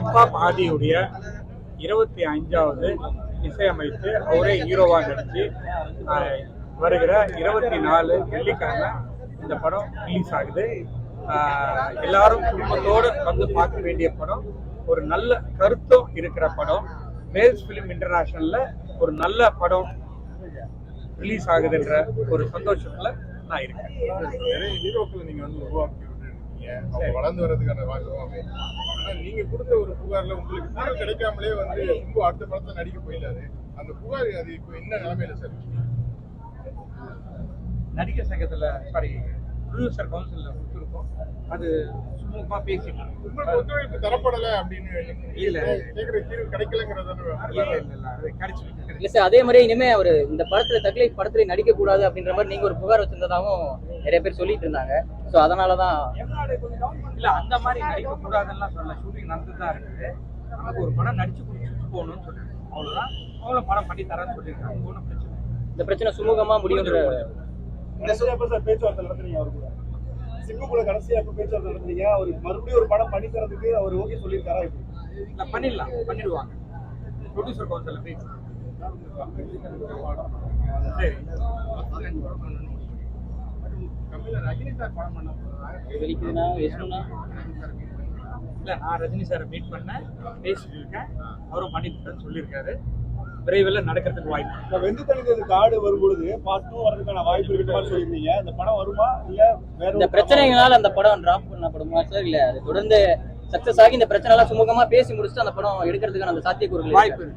அப்பா பாதியுடைய இருபத்தி அஞ்சாவது இசையமைத்து அவரே ஹீரோவா நடிச்சு வருகிற இருபத்தி நாலு வெள்ளிக்கிழமை இந்த படம் ரிலீஸ் ஆகுது. ஆஹ், எல்லாரும் குடும்பத்தோடு வந்து பார்க்க வேண்டிய படம் ஒரு நல்ல கருத்தும் இருக்கிற படம். மேல்ஸ் ஃபிலிம் இன்டர்நேஷனல்ல ஒரு நல்ல படம் ரிலீஸ் ஆகுதுன்ற ஒரு சந்தோஷத்துல நான் இருக்கேன். நிறைய ஹீரோக்களை நீங்க வந்து உருவாக்கி அவங்க வளர்ந்து வர்றதுக்கான வாய்ப்பும் அமையும் ஆனா நீங்க கொடுத்த ஒரு புகார்ல உங்களுக்கு புகார் கிடைக்காமலே வந்து சிம்பு அடுத்த படத்துல நடிக்க போயிட்டாரு. அந்த புகார் அது இப்போ என்ன நிலைமையில சார்? நடிகர் சங்கத்துல சாரி ப்ரொடியூசர் கவுன்சில்ல கொடுத்துருக்கோம். அது சுமூகமா பேசிட்டு உங்களுக்கு ஒத்துழைப்பு தரப்படல அப்படின்னு இல்ல. கேட்கிற தீர்வு கிடைக்கலங்கிறத இல்ல இல்ல இல்ல அது கிடைச்சிருக்கு இல்ல சார் அதே மாதிரி இனிமே அவர் இந்த படத்துல தக்லீஃப் படத்துல நடிக்க கூடாது அப்படின்ற மாதிரி நீங்க ஒரு புகார் வச்சிருந்ததாகவும் நிறைய பேர் சொல்லிட்டு இருந்தாங்க. சோ அதனாலதான் இல்ல அந்த மாதிரி நடிக்க கூடாதுன்னு சொல்ல ஷூட்டிங் நடந்துட்டு தான் இருக்குது. நமக்கு ஒரு படம் நடிச்சு கொடுத்துட்டு போகணும்னு சொல்லிருக்கோம் அவ்வளவுதான். அவங்களும் படம் பண்ணி தரேன்னு சொல்லியிருக்காங்க. ஒன்றும் பிரச்சனை. இந்த பிரச்சனை சுமூகமா சார் பேச்சுவார்த்தை நடத்துறீங்க அவரு கூட. சிம்பு கூட கடைசியா எப்ப பேச்சுவார்த்தை நடத்துறீங்க. அவருக்கு மறுபடியும் ஒரு படம் பண்ணி தரதுக்கு அவர் ஓகே சொல்லியிருக்காரா இல்ல பண்ணிடலாம். பண்ணிடுவாங்க. ப்ரொடியூசர் கவுன்சில்ல பேசி இல்ல நான் ரஜினி சாரை மீட் பண்ணேன் பேசிட்டு இருக்கேன். அவரும் பண்ணி தரேன்னு சொல்லியிருக்காரு. விரைவில் நடக்கிறதுக்கு வாய்ப்பு. இந்த வெந்து தணிந்தது காடு வரும்பொழுது பார்ட் டூ வரதுக்கான வாய்ப்பு இருக்கிற மாதிரி சொல்லியிருந்தீங்க. இந்த படம் வருமா இல்ல வேற இந்த ஒரு பிரச்சனைகளால அந்த படம் டிராப் பண்ணப்படுமா சார் இல்ல அது தொடர்ந்து சக்சஸ் ஆகி இந்த பிரச்சனை எல்லாம் சுமூகமா பேசி முடிச்சுட்டு அந்த படம் எடுக்கிறதுக்கான அந்த சாத்தியக்கூறுகள் வாய்ப்பு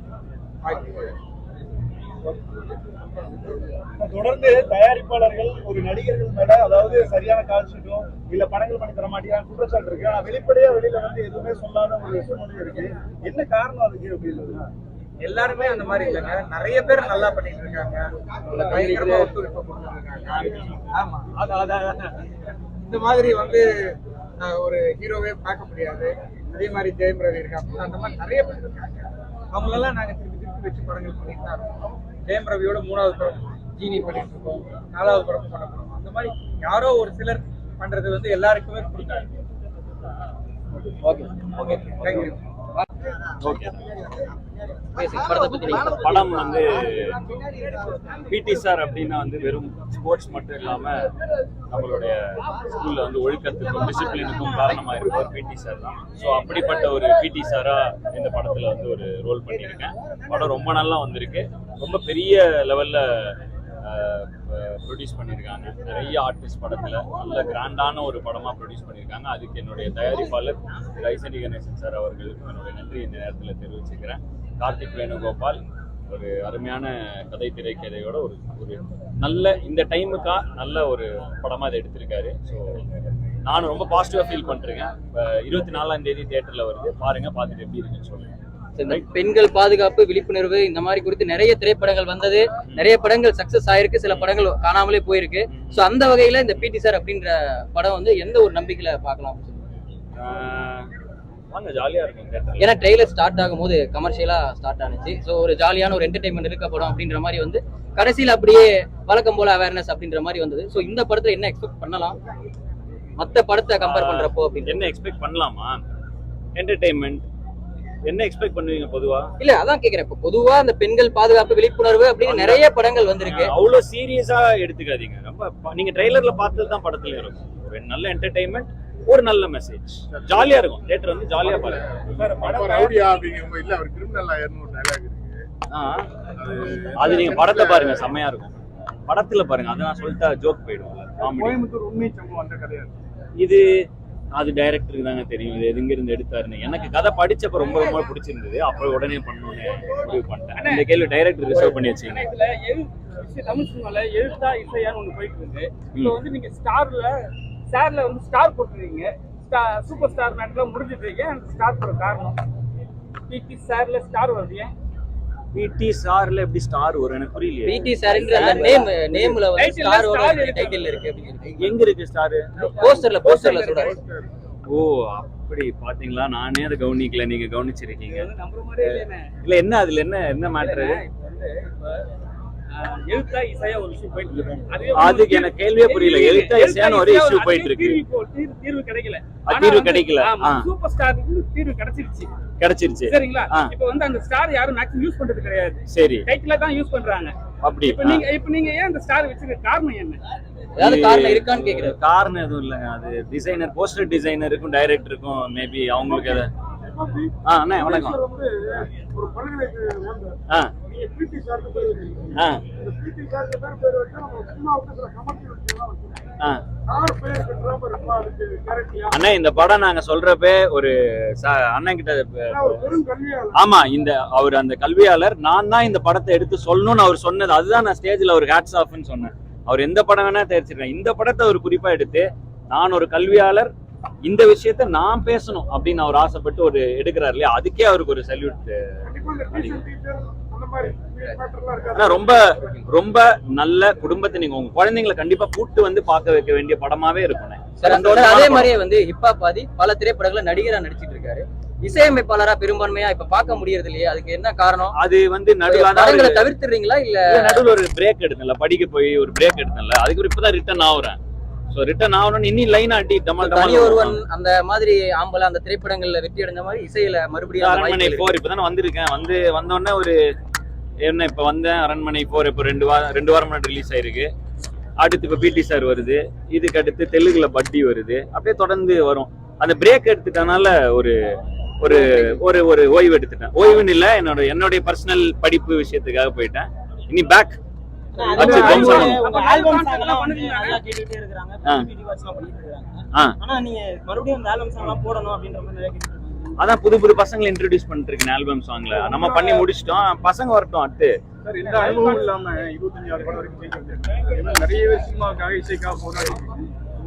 தொடர்ந்து தயாரிப்பாளர்கள் ஒரு நடிகர்கள் மேல அதாவது சரியான கால்ஷீட்டோ இல்ல படங்கள் பண்ணி தர மாட்டேங்கிறாங்க குற்றச்சாட்டு இருக்கு. ஆனா வெளிப்படையா வெளியில வந்து எதுவுமே சொல்லாத ஒரு சூழ்நிலை இருக்கு. என்ன காரணம் அதுக்கு அப்படின்னு எல்லாருமே அந்த மாதிரி இல்லைங்க. நிறைய பேர் நல்லா பண்ணிட்டு இருக்காங்க பயங்கரமா ஒத்துழைப்பு கொடுத்துருக்காங்க. ஆமா. அது அது அது. இந்த மாதிரி வந்து ஒரு ஹீரோவே பார்க்க முடியாது. அதே மாதிரி ஜெயம் ரவி இருக்காங்க அந்த மாதிரி நிறைய பேர் இருக்காங்க. அவங்களெல்லாம் நாங்க திருப்பி திருப்பி வச்சு படங்கள் பண்ணிட்டு தான் இருக்கோம். ஜெயம் ரவியோட மூணாவது படம் ஜீனி பண்ணிட்டு இருக்கோம். நாலாவது படம் பண்ண போறோம். அந்த மாதிரி யாரோ ஒரு சிலர் பண்றது வந்து எல்லாருக்குமே பிடிக்காது ஓகே. ஓகே. தேங்க்யூ படம் வந்து பிடி சார் அப்படின்னா வந்து வெறும் ஸ்போர்ட்ஸ் மட்டும் இல்லாம நம்மளுடைய ஸ்கூல்ல வந்து ஒழுக்கத்துக்கும் டிசிப்ளினுக்கும் காரணமா இருப்பவர் பிடி சார் தான். ஸோ அப்படிப்பட்ட ஒரு பிடி சாரா இந்த படத்துல வந்து ஒரு ரோல் பண்ணியிருக்கேன். படம் ரொம்ப நல்லா வந்திருக்கு. ரொம்ப பெரிய லெவல்ல ப்ரொடியூஸ் பண்ணியிருக்காங்க நிறைய ஆர்டிஸ்ட் படத்தில். நல்ல கிராண்டான ஒரு படமாக ப்ரொடியூஸ் பண்ணியிருக்காங்க அதுக்கு என்னுடைய தயாரிப்பாளர் ரைசனி கணேசன் சார் அவர்களுக்கு என்னுடைய நன்றி இந்த நேரத்தில் தெரிவிச்சுக்கிறேன். கார்த்திக் வேணுகோபால் ஒரு அருமையான கதை திரைக்கதையோட ஒரு ஒரு நல்ல இந்த டைமுக்காக நல்ல ஒரு படமாக அதை எடுத்திருக்காரு. ஸோ நானும் ரொம்ப பாசிட்டிவாக ஃபீல் பண்ணுறேங்க இப்போ இருபத்தி நாலாம் தேதி தேட்டரில் வருது. பாருங்கள் பார்த்துட்டு எப்படி இருக்குன்னு சொல்லுங்கள் இந்த பெண்கள் பாதுகாப்பு விழிப்புணர்வு இந்த மாதிரி குறித்து நிறைய திரைப்படங்கள் வந்தது. நிறைய படங்கள் சக்சஸ் ஆயிருக்கு. சில படங்கள் காணாமலே போயிருக்கு. சோ அந்த வகையில இந்த பிடி சார் அப்படின்ற படம் வந்து எந்த ஒரு நம்பிக்கையில பார்க்கலாம்? ஏன்னா ட்ரெய்லர் ஸ்டார்ட் ஆகும்போது கமர்ஷியலா ஸ்டார்ட் ஆனிச்சு. ஸோ ஒரு ஜாலியான ஒரு என்டர்டைன்மெண்ட் இருக்க படம் அப்படின்ற மாதிரி வந்து கடைசியில் அப்படியே வழக்கம் போல அவேர்னஸ் அப்படின்ற மாதிரி வந்தது. ஸோ இந்த படத்துல என்ன எக்ஸ்பெக்ட் பண்ணலாம்? மத்த படத்தை கம்பேர் பண்றப்போ அப்படின்னு. என்ன எக்ஸ்பெக்ட் பண்ணலாமா? என்டர்டெயின்மெண்ட் என்ன எக்ஸ்பெக்ட் பண்ணுவீங்க பொதுவா? இல்ல அதான் கேக்குறேன். இப்போ பொதுவா இந்த பெண்கள் பாதுகாப்பு விழிப்புணர்வு அப்படின்னு நிறைய படங்கள் வந்திருக்கு. அவ்வளோ சீரியஸா எடுத்துக்காதீங்க. ரொம்ப நீங்க ட்ரெய்லர்ல பார்த்தது தான் படத்துல இருக்கும் ஒரு நல்ல என்டர்டெயின்மெண்ட் ஒரு நல்ல மெசேஜ் ஜாலியா இருக்கும். தியேட்டர் வந்து ஜாலியா பாருங்க. ரவுடியா இல்ல அவர் கிரிமினல் லாயர்னு ஒரு டைலாக் இருக்கு. ஆ, அது நீங்க படத்தை பாருங்க. செம்மையா இருக்கும். படத்துல பாருங்க. அதை நான் சொல்லிட்டா ஜோக் போயிடும்ல காமெடி கோயம்புத்தூர் உண்மை சம்பவம் அந்த கதையா இருக்கு. இது அது டைரக்டருக்கு தாங்க தெரியும். இது எதுங்க இருந்து எடுத்தாருன்னு. எனக்கு கதை படிச்சப்ப ரொம்ப ரொம்ப பிடிச்சிருந்தது. அப்ப உடனே பண்ணணும்னு முடிவு பண்ணிட்டேன். இந்த கேள்வி டைரக்டர் ரிசர்வ் பண்ணி இசை- தமிழ் சினிமால எழுத்தா இசையான்னு ஒண்ணு போயிட்டு இருக்கு. இப்போ வந்து நீங்க ஸ்டார்ல ஸ்டார்ல வந்து ஸ்டார் போட்டுருக்கீங்க. சூப்பர் ஸ்டார் மேட்ல முடிஞ்சிட்டு இருக்கீங்க ஸ்டார் போட காரணம்? பிடி ஸ்டார்ல ஸ்டார் வருது பிடி ஸ்டார்ல எப்படி ஸ்டார் வரும்? எனக்கு புரியலையே. பிடி சார்ன்ற அந்த நேம் நேம்ல வந்து star இருக்கு. டைட்டில் இருக்கு எங்க இருக்கு ஸ்டார் போஸ்டர்ல போஸ்டர்ல சொல்றாரு ஓ அப்படி பாத்தீங்களா? நானே அதை கவனிக்கல. நீங்க கவனிச்சிருக்கீங்க. இல்ல என்ன அதுல என்ன என்ன மேட்ரு எழுத்தா இசையா ஒரு விஷயம் போயிட்டு இருக்கு. அதுவே அதுக்கு எனக்கு கேள்வியே புரியல. தீர்வு- எழுத்தா இசையான்னு ஒரு அதுக்கு போயிட்டு இருக்கு. தீர்வு கிடைக்கல. தீர்வு கிடைக்கல. சூப்பர் ஸ்டாருக்கு தீர்வு கிடைச்சிருச்சு. கிடைச்சிருச்சு. சரிங்களா? ஆ. இப்ப வந்து அந்த ஸ்டார் யாரும் மேக்ஸிமம் யூஸ் பண்றது கிடையாது. சரி. டைட்டில தான் யூஸ் பண்றாங்க. அப்படி. இப்ப நீங்க இப்ப நீங்க ஏன் அந்த ஸ்டார் வச்சிருக்க காரணம் என்ன? ஏதாவது காரணம் இருக்கான்னு கேக்குறேன். காரணம் எதுவும் இல்லைங்க அது டிசைனர் போஸ்டர் டிசைனருக்கும் டைரக்டருக்கும் மேபி அவங்களுக்கு அதை ஆ அண்ணா வணக்கம். ஆ. ஆ. அண்ணா இந்த படம் நாங்க சொல்றப்ப ஒரு அண்ணன் கிட்ட ஆமா இந்த அவர் அந்த கல்வியாளர். நான் தான் இந்த படத்தை எடுத்து சொல்லணும்னு அவர் சொன்னது. அதுதான் நான் ஸ்டேஜ்ல ஒரு ஹேட்ஸ் ஆஃப்னு சொன்னேன். அவர் எந்த படம் வேணா தயாரிச்சிருக்கேன் இந்த படத்தை அவர் குறிப்பா எடுத்து நான் ஒரு கல்வியாளர் இந்த விஷயத்த நான் பேசணும் அப்படின்னு அவர் ஆசைப்பட்டு ஒரு எடுக்கிறார் இல்லையா? அதுக்கே அவருக்கு ஒரு சல்யூட் ஆனா ரொம்ப ரொம்ப நல்ல குடும்பத்தை நீங்க உங்க குழந்தைங்களை கண்டிப்பா கூட்டு வந்து பார்க்க வைக்க வேண்டிய படமாவே இருக்கும் அதே மாதிரியே வந்து ஹிப்பா பாதி பல திரைப்படங்கள்ல நடிகரா நடிச்சிட்டு இருக்காரு. இசையமைப்பாளரா பெரும்பான்மையா இப்ப பார்க்க முடியறது இல்லையா அதுக்கு என்ன காரணம்? அது வந்து நடுவில் தவிர்த்துறீங்களா இல்ல? நடுவில் ஒரு பிரேக் எடுத்தல படிக்க போய் ஒரு பிரேக் எடுத்தல அதுக்கு ஒரு இப்பதான் ரிட்டர்ன் ஆகுறேன் ஸோ ரிட்டர்ன் ஆகணும்னு இன்னி லைன் ஆட்டி டமால் தனி டமால் ஒருவன் அந்த மாதிரி ஆம்பளை அந்த திரைப்படங்கள்ல வெற்றி அடைஞ்ச மாதிரி இசையில மறுபடியும் அரண்மனை போர் இப்பதான் வந்திருக்கேன். வந்து வந்தோடனே ஒரு என்ன இப்ப வந்தேன் அரண்மனை போர் இப்போ ரெண்டு வாரம் ரெண்டு வாரம் முன்னாடி ரிலீஸ் ஆயிருக்கு. அடுத்து இப்ப பிடி சார் வருது. இதுக்கு அடுத்து தெலுங்குல பட்டி வருது. அப்படியே தொடர்ந்து வரும். அந்த பிரேக் எடுத்துட்டனால ஒரு ஒரு ஒரு ஒரு ஓய்வு எடுத்துட்டேன். ஓய்வுன்னு இல்ல என்னோட என்னுடைய பர்சனல் படிப்பு விஷயத்துக்காக போயிட்டேன். இனி பேக் ஆ. PPT watch எல்லாம் பண்ணிட்டு இருக்காங்க ஆ. ஆனா நீங்க மறுபடியும் அந்த ஆல்பம் போடணும் அப்படின்ற மாதிரி அதான் புது புது பசங்களை இன்ட்ரடியூஸ் பண்ணிட்டு இருக்கேன் ஆல்பம் சாங்ல நம்ம பண்ணி முடிச்சிட்டோம். பசங்க வரட்டும் அடுத்து. சார் எந்த அனுபவம் இல்லாம இருபத்தஞ்சு ஆறு படம் வரைக்கும் நிறைய பேர் சினிமாவுக்காக இசைக்காக போராடி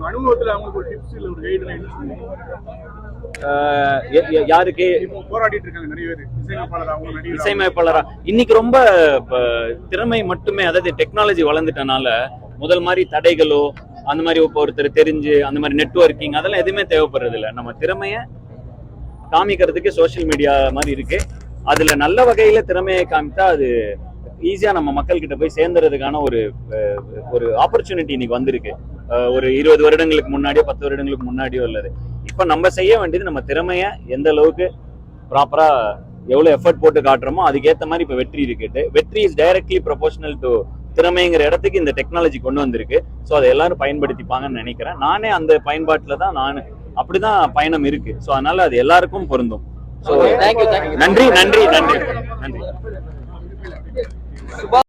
அனுபவத்துல அவங்களுக்கு ஒரு டிப்ஸ் இல்ல ஒரு யாருக்கு? போராடிட்டு இருக்காங்க நிறைய பேர். இசையமைப்பாளர் இசையமைப்பாளரா. இன்னைக்கு ரொம்ப திறமை மட்டுமே அதாவது டெக்னாலஜி வளர்ந்துட்டனால முதல் மாதிரி தடைகளோ அந்த மாதிரி ஒருத்தர் தெரிஞ்சு அந்த மாதிரி நெட்வொர்க்கிங் அதெல்லாம் எதுவுமே தேவைப்படுறது இல்ல நம்ம திறமைய காமிக்கிறதுக்கு சோஷியல் மீடியா மாதிரி இருக்கு. அதுல நல்ல வகையில திறமையை காமித்தா அது ஈஸியா நம்ம மக்கள் கிட்ட போய் சேர்ந்துறதுக்கான ஒரு ஒரு ஆப்பர்ச்சுனிட்டி இன்னைக்கு வந்திருக்கு. ஒரு இருபது வருடங்களுக்கு முன்னாடியோ பத்து வருடங்களுக்கு முன்னாடியோ உள்ளது இப்ப நம்ம செய்ய வேண்டியது நம்ம திறமைய எந்த அளவுக்கு ப்ராப்பரா எவ்வளவு எஃபர்ட் போட்டு காட்டுறோமோ அதுக்கேத்த மாதிரி இப்ப வெற்றி இருக்கு. வெற்றி இஸ் டைரக்ட்லி ப்ரொபோஷனல் டு திறமைங்கிற இடத்துக்கு இந்த டெக்னாலஜி கொண்டு வந்திருக்கு. ஸோ அதை எல்லாரும் பயன்படுத்திப்பாங்கன்னு நினைக்கிறேன். நானே அந்த பயன்பாட்டில் தான் நான் அப்படிதான் பயணம் இருக்கு. ஸோ அதனால அது எல்லாருக்கும் பொருந்தும். நன்றி நன்றி நன்றி. நன்றி.